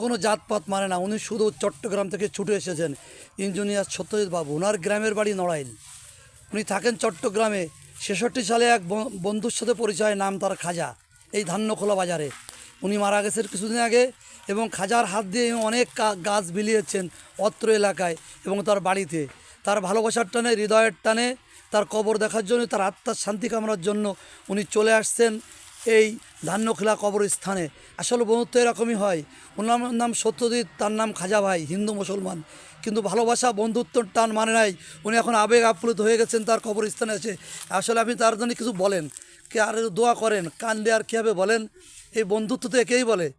কোনো জাতপাত মানে না। উনি শুধু চট্টগ্রাম থেকে ছুটে এসেছেন। ইঞ্জিনিয়ার সত্যজিৎ বাবু, ওনার গ্রামের বাড়ি নড়াইল। উনি থাকেন চট্টগ্রামে। ছেষট্টি সালে এক বন্ধুর সাথে পরিচয়, নাম তার খাজা। এই ধান্যখোলা বাজারে। উনি মারা গেছেন কিছুদিন আগে এবং খাজার হাত দিয়ে অনেক গাছ বিলিয়েছেন অত্র এলাকায় এবং তার বাড়িতে। তার ভালোবাসার টানে, হৃদয়ের টানে, তার কবর দেখার জন্য, তার আত্মার শান্তি কামনার জন্য উনি চলে আসছেন। এই ধান্যখোলা কবরস্থানে। আসলে বন্ধুত্ব এরকমই হয়। ওনার নাম সত্যজিৎ, তার নাম খাজা ভাই, হিন্দু মুসলমান। কিন্তু ভালোবাসা, বন্ধুত্বর টান মানে নাই। উনি এখন আবেগ আপ্লুত হয়ে গেছেন তার কবরস্থানে এসে। আসলে আপনি তার জন্য কিছু বলেন। কে আর দোয়া করেন। কান্দে আর কীভাবে বলেন? এই বন্ধুত্ব তো একেই বলে।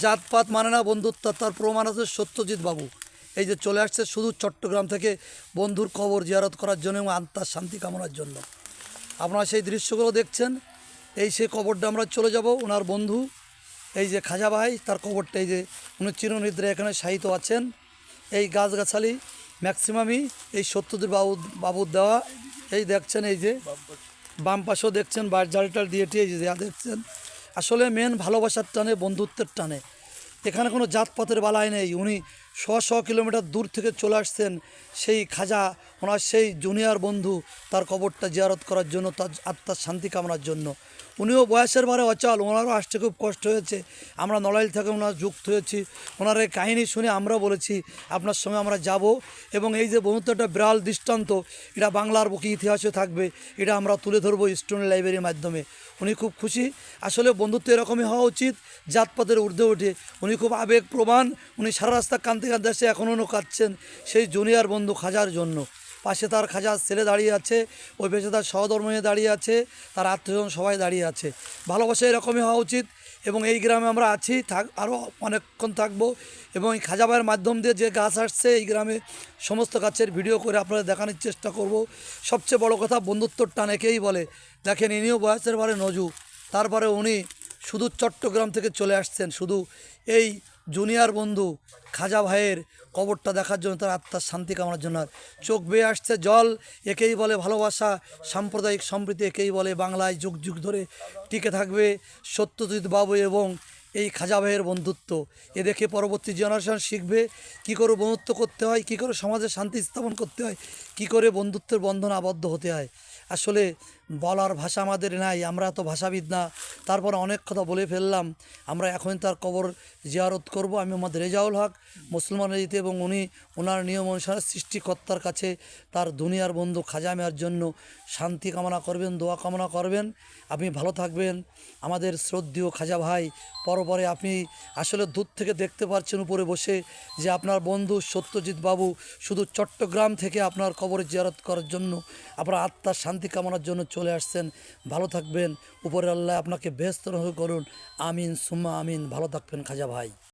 জাতপাত মানে না বন্ধুত্ব, তার প্রমাণ আছে সত্যজিৎ বাবু। এই যে চলে আসছে শুধু চট্টগ্রাম থেকে বন্ধুর কবর জিয়ারত করার জন্য এবং আত্মার শান্তি কামনার জন্য। আপনারা সেই দৃশ্যগুলো দেখছেন। এই সেই কবরটা আমরা চলে যাব, ওনার বন্ধু, এই যে খাজা ভাই, তার কবরটা এই যে উনি চিরনিদ্রা এখানে শায়িত আছেন। এই গাছগাছালি ম্যাক্সিমামই এই সত্যজিৎ বাবু, বাবুর দেওয়া। এই দেখছেন এই যে বাম পাশেও দেখছেন বার জালটাল দিয়ে টিয়ে এই যে যা দেখছেন। আসলে মেন ভালোবাসার টানে, বন্ধুত্বের টানে। এখানে কোনো জাতপাতের বালাই নেই। উনি শ শ কিলোমিটার দূর থেকে চলে আসছেন সেই খাজা, ওনার সেই জুনিয়র বন্ধু তার কবরটা জিয়ারত করার জন্য, তার আত্মার শান্তি কামনার জন্য। উনিও বয়সের বারে অচল, ওনারও আসতে খুব কষ্ট হয়েছে। আমরা নড়াইল থেকে ওনার যুক্ত হয়েছি। ওনার এই কাহিনী শুনে আমরা বলেছি, আপনার সঙ্গে আমরা যাব এবং এই যে বন্ধুত্বটা বিরাল দৃষ্টান্ত, এটা বাংলার বুকে ইতিহাসে থাকবে, এটা আমরা তুলে ধরবো স্টুডেন্ট লাইব্রেরির মাধ্যমে। উনি খুব খুশি। আসলে বন্ধুত্ব এরকমই হওয়া উচিত, জাতপাতের ঊর্ধ্বে ওঠে। উনি খুব আবেগ প্রমাণ উনি সারা রাস্তা কাঁদতে কাঁদতে আসে এখনও কাঁদছেন সেই জুনিয়র বন্ধু খাজার জন্য। পাশে তার খাজার ছেলে দাঁড়িয়ে আছে, ওই পেছনে তার সহধর্মী দাঁড়িয়ে আছে, তার আত্মীয়জন সবাই দাঁড়িয়ে আছে। ভালোবাসা এরকমই হওয়া উচিত এবং এই গ্রামে আমরা আছি, থাক, আরও অনেকক্ষণ থাকব এবং এই খাজা ভাইয়ের মাধ্যম দিয়ে যে গাছ আসছে, এই গ্রামে সমস্ত গাছের ভিডিও করে আপনাদের দেখানোর চেষ্টা করব। সবচেয়ে বড় কথা বন্ধুত্বর টান একেই বলে। দেখেন ইনিও বয়সের বারে নজু, তারপরে উনি শুধু চট্টগ্রাম থেকে চলে আসছেন, শুধু এই জুনিয়র বন্ধু খাজা ভাইয়ের কবরটা দেখার জন্য, তার আত্মার শান্তি কামনার জন্য। চোখ বেয়ে আসছে জল, একেই বলে ভালোবাসা, সাম্প্রদায়িক সম্প্রীতি একেই বলে বাংলায় যুগ যুগ ধরে টিকে থাকবে সত্যজিৎ বাবু এবং এই খাজা ভাইয়ের বন্ধুত্ব। এ দেখে পরবর্তী জেনারেশন শিখবে কি করে বন্ধুত্ব করতে হয়, কি করে সমাজে শান্তি স্থাপন করতে হয়, কি করে বন্ধুত্বের বন্ধন আবদ্ধ হতে হয়। আসলে বলার ভাষা আমাদের নাই, আমরা তো ভাষাবিদ না। তারপর অনেক কথা বলে ফেললাম। আমরা এখন তার কবর জিয়ারত করব। আমি মোহাম্মদ রেজাউল হক, মুসলমান রীতি এবং উনি ওনার নিয়ম অনুসারে সৃষ্টিকর্তার কাছে তার দুনিয়ার বন্ধু খাজা মেয়ার জন্য শান্তি কামনা করবেন, দোয়া কামনা করবেন। আপনি ভালো থাকবেন। আমাদের শ্রদ্ধেয় খাজা ভাই, পরপরে আপনি আসলে দূর থেকে দেখতে পাচ্ছেন উপরে বসে যে আপনার বন্ধু সত্যজিৎ বাবু শুধু চট্টগ্রাম থেকে আপনার কবর জিয়ারত করার জন্য, আপনার আত্মার শান্তি কামনার জন্য চলে আসছেন। ভালো থাকবেন। উপরে আল্লাহ আপনাকে ব্যস্ত করুন। আমিন, সুম্মা আমিন। ভালো থাকবেন খাজা ভাই।